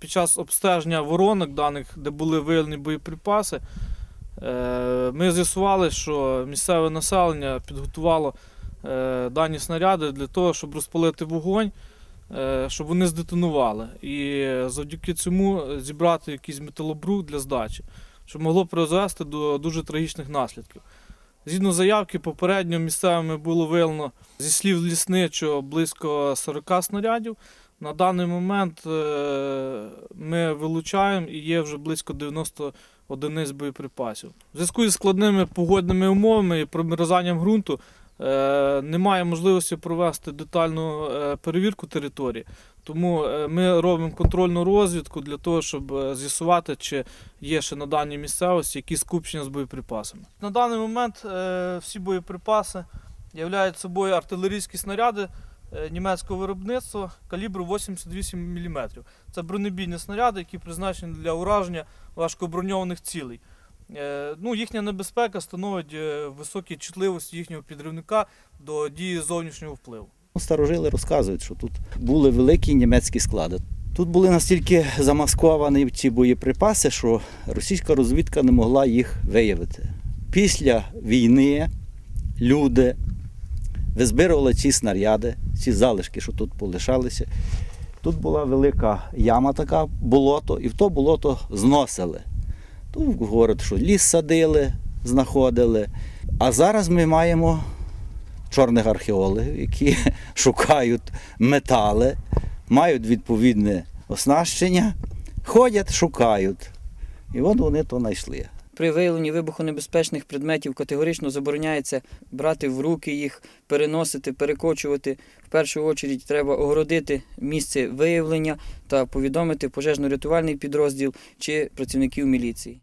Під час обстеження воронок даних, де були виявлені боєприпаси, е, ми з'ясували, що місцеве населення підготувало е, дані снаряди для того, щоб розпалити вогонь, е, щоб вони здетонували. І завдяки цьому зібрати якийсь металобрух для здачі, що могло призвести до дуже трагічних наслідків. Згідно заявки, попередньо місцевими було виявлено зі слів лісничого близько 40 снарядів. На даний момент е, ми вилучаємо і є вже близько 90 одиниць боєприпасів. В зв'язку із складними погодними умовами і промерзанням ґрунту немає можливості провести детальну е, перевірку території. Тому е, ми робимо контрольну розвідку для того, щоб е, з'ясувати, чи є ще на даній місцевості якісь скупчення з боєприпасами. На даний момент е, всі боєприпаси являють собою артилерійські снаряди е, німецького виробництва калібру 88 мм. Це бронебійні снаряди, які призначені для ураження важкоброньованих цілей. Е, Ну, їхня небезпека становить е, високі чутливості їхнього підривника до дії зовнішнього впливу. Ну, Старожили розказують, що тут були великі німецькі склади. Тут були настільки замасковані ці боєприпаси, що російська розвідка не могла їх виявити. Після війни люди визбирували ці снаряди, ці залишки, що тут полишалися. Тут була велика яма, така болото, і в то болото зносили. Тут город, що ліс садили, знаходили. А зараз ми маємо чорних археологів, які шукають метали, мають відповідне оснащення, ходять, шукають. І от вони то знайшли. При виявленні вибухонебезпечних предметів категорично забороняється брати в руки їх, переносити, перекочувати. В першу чергу треба огородити місце виявлення та повідомити пожежно-рятувальний підрозділ чи працівників міліції.